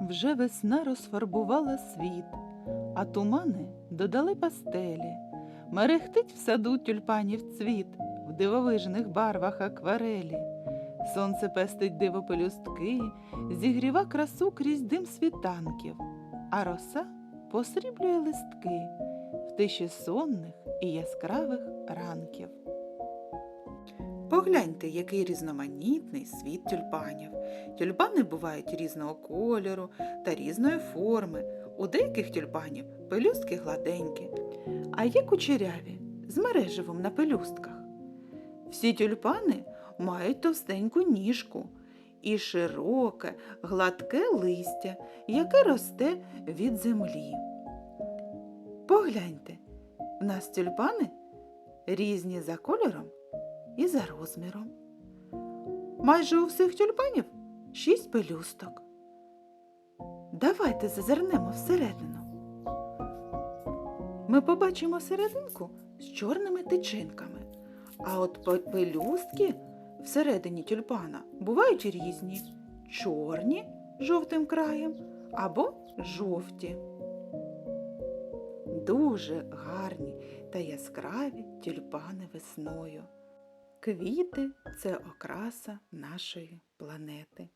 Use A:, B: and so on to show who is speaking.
A: Вже весна розфарбувала світ, а тумани додали пастелі. Мерехтить в саду тюльпанів цвіт в дивовижних барвах акварелі. Сонце пестить диво пелюстки, зігріва красу крізь дим світанків, а роса посріблює листки в тиші сонних і яскравих ранків. Погляньте, який різноманітний світ тюльпанів. Тюльпани бувають різного кольору та різної форми. У деяких тюльпанів пелюстки гладенькі, а є кучеряві з мереживом на пелюстках. Всі тюльпани мають товстеньку ніжку і широке, гладке листя, яке росте від землі. Погляньте, в нас тюльпани різні за кольором і за розміром. Майже у всіх тюльпанів шість пелюсток. Давайте зазирнемо всередину. Ми побачимо серединку з чорними тичинками, а от пелюстки всередині тюльпана бувають різні: чорні жовтим краєм або жовті. Дуже гарні та яскраві тюльпани весною. Квіти це окраса нашої планети.